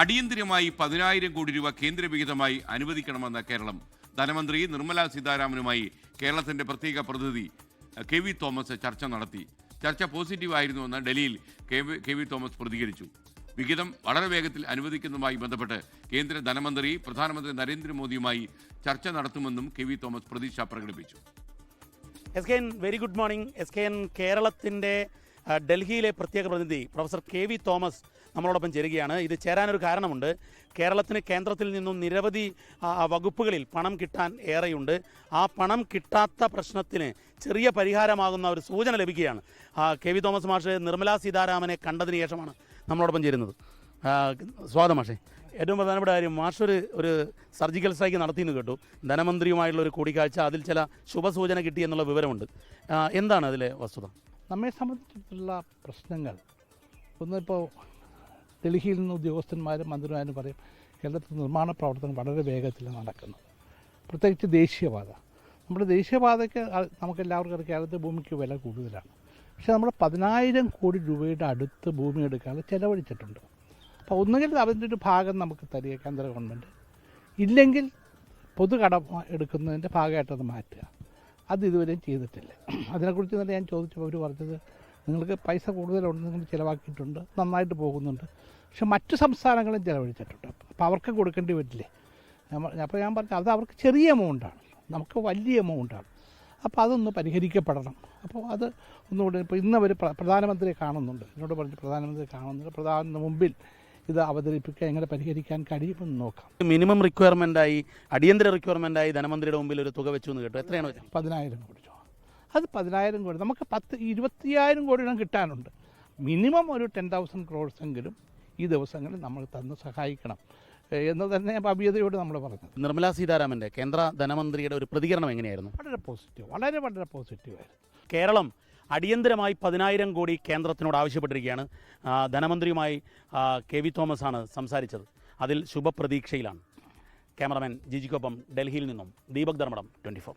അടിയന്തിരമായി പതിനായിരം കോടി രൂപ കേന്ദ്രവിഹിതമായി അനുവദിക്കണമെന്ന കേരളം. ധനമന്ത്രി നിർമ്മല സീതാരാമനുമായി കേരളത്തിന്റെ പ്രത്യേക പ്രതിനിധി കെ വി തോമസ് ചർച്ച നടത്തി. ചർച്ച പോസിറ്റീവ് ആയിരുന്നുവെന്ന് ഡൽഹിയിൽ കെ വി തോമസ് പ്രതികരിച്ചു. വിഹിതം വളരെ വേഗത്തിൽ അനുവദിക്കുന്നതുമായി ബന്ധപ്പെട്ട് കേന്ദ്ര ധനമന്ത്രി പ്രധാനമന്ത്രി നരേന്ദ്രമോദിയുമായി ചർച്ച നടത്തുമെന്നും കെ വി തോമസ് പ്രതീക്ഷ പ്രകടിപ്പിച്ചു. S K N very good morning S K N കേരളത്തിന്റെ ഡൽഹിയിലെ പ്രത്യേക പ്രതിനിധി പ്രൊഫസർ കെ വി തോമസ് നമ്മളോടൊപ്പം ചേരുകയാണ്. ഇത് ചേരാനൊരു കാരണമുണ്ട്. കേരളത്തിന് കേന്ദ്രത്തിൽ നിന്നും നിരവധി വകുപ്പുകളിൽ പണം കിട്ടാൻ ഏറെയുണ്ട്. ആ പണം കിട്ടാത്ത പ്രശ്നത്തിന് ചെറിയ പരിഹാരമാകുന്ന ഒരു സൂചന ലഭിക്കുകയാണ്. കെ വി തോമസ് മാഷ് നിർമ്മലാ സീതാരാമനെ കണ്ടതിന് ശേഷമാണ് നമ്മളോടൊപ്പം ചേരുന്നത്. സ്വാഗതം മാഷേ. ഏറ്റവും പ്രധാനപ്പെട്ട കാര്യം മാഷ് ഒരു ഒരു സർജിക്കൽ സ്ട്രൈക്ക് നടത്തിയെന്ന് കേട്ടു. ധനമന്ത്രിയുമായുള്ള ഒരു കൂടിക്കാഴ്ച അതിൽ ചില ശുഭസൂചന കിട്ടി എന്നുള്ള വിവരമുണ്ട്. എന്താണ് അതിലെ വസ്തുത? നമ്മെ സംബന്ധിച്ചിട്ടുള്ള പ്രശ്നങ്ങൾ ഒന്നിപ്പോൾ ഡൽഹിയിൽ നിന്ന് ഉദ്യോഗസ്ഥന്മാരും മന്ത്രിമാരും പറയും കേരളത്തിൽ നിർമ്മാണ പ്രവർത്തനം വളരെ വേഗത്തിൽ നടക്കുന്നു. പ്രത്യേകിച്ച് ദേശീയപാത. നമ്മുടെ ദേശീയപാതയ്ക്ക് നമുക്കെല്ലാവർക്കും അറിയാം കേരളത്തിൽ ഭൂമിക്ക് വില കൂടുതലാണ്. പക്ഷേ നമ്മൾ പതിനായിരം കോടി രൂപയുടെ അടുത്ത് ഭൂമി എടുക്കാതെ ചിലവഴിച്ചിട്ടുണ്ട്. അപ്പോൾ ഒന്നുകിൽ അതിന്റെ ഒരു ഭാഗം നമുക്ക് തരിക കേന്ദ്ര ഗവൺമെന്റ്. ഇല്ലെങ്കിൽ പൊതു പൊതുകടം എടുക്കുന്നതിന്റെ ഭാഗമായിട്ടത് മാറ്റുക. അത് ഇതുവരെയും ചെയ്തിട്ടില്ല. അതിനെക്കുറിച്ച് തന്നെ ഞാൻ ചോദിച്ചപ്പോൾ അവർ പറഞ്ഞത് നിങ്ങൾക്ക് പൈസ കൂടുതലുണ്ട് നിങ്ങൾ ചിലവാക്കിയിട്ടുണ്ട് നന്നായിട്ട് പോകുന്നുണ്ട്. പക്ഷെ മറ്റു സംസ്ഥാനങ്ങളും ചിലവഴിച്ചിട്ടുണ്ട്. അപ്പോൾ അവർക്ക് കൊടുക്കേണ്ടി വരില്ലേ? അപ്പോൾ ഞാൻ പറഞ്ഞു അത് അവർക്ക് ചെറിയ എമൗണ്ടാണ് നമുക്ക് വലിയ എമൗണ്ടാണ് അപ്പോൾ അതൊന്ന് പരിഹരിക്കപ്പെടണം. അപ്പോൾ അത് ഒന്നുകൂടി ഇപ്പോൾ ഇന്ന് അവർ പ്രധാനമന്ത്രിയെ കാണുന്നുണ്ട്. എന്നോട് പറഞ്ഞു പ്രധാനമന്ത്രി കാണുന്നുണ്ട്. പ്രധാന മുമ്പിൽ ഇത് അവതരിപ്പിക്കുക എങ്ങനെ പരിഹരിക്കാൻ കഴിയുമെന്ന് നോക്കാം. മിനിമം റിക്വയർമെന്റായി അടിയന്തര റിക്വയർമെന്റായി ധനമന്ത്രിയുടെ മുമ്പിൽ ഒരു തുക വെച്ചു എന്ന് കേട്ടു. എത്രയാണ് പതിനായിരം കോടി അത് പതിനായിരം കോടി നമുക്ക് പത്ത് ഇരുപത്തിയായിരം കോടി രൂപ കിട്ടാനുണ്ട്. മിനിമം ഒരു ടെൻ തൗസൻഡ് ക്രോഡ്സ് എങ്കിലും ഈ ദിവസങ്ങളിൽ നമ്മൾ തന്ന് സഹായിക്കണം. എന്ന് തന്നെ ഭവ്യതയോട് നമ്മൾ പറഞ്ഞു നിർമ്മലാ സീതാരാമന്റെ കേന്ദ്ര ധനമന്ത്രിയുടെ ഒരു പ്രതികരണം എങ്ങനെയായിരുന്നു? വളരെ പോസിറ്റീവ് വളരെ വളരെ പോസിറ്റീവായിരുന്നു കേരളം അടിയന്തരമായി പതിനായിരം കോടി കേന്ദ്രത്തിനോട് ആവശ്യപ്പെട്ടിരിക്കുകയാണ്. ധനമന്ത്രിയുമായി കെ വി തോമസ് ആണ് സംസാരിച്ചത്. അതിൽ ശുഭപ്രതീക്ഷയിലാണ്. ക്യാമറമാൻ ജിജിക്കൊപ്പം ഡൽഹിയിൽ നിന്നും ദീപക് ധർമ്മടം ട്വന്റി ഫോർ.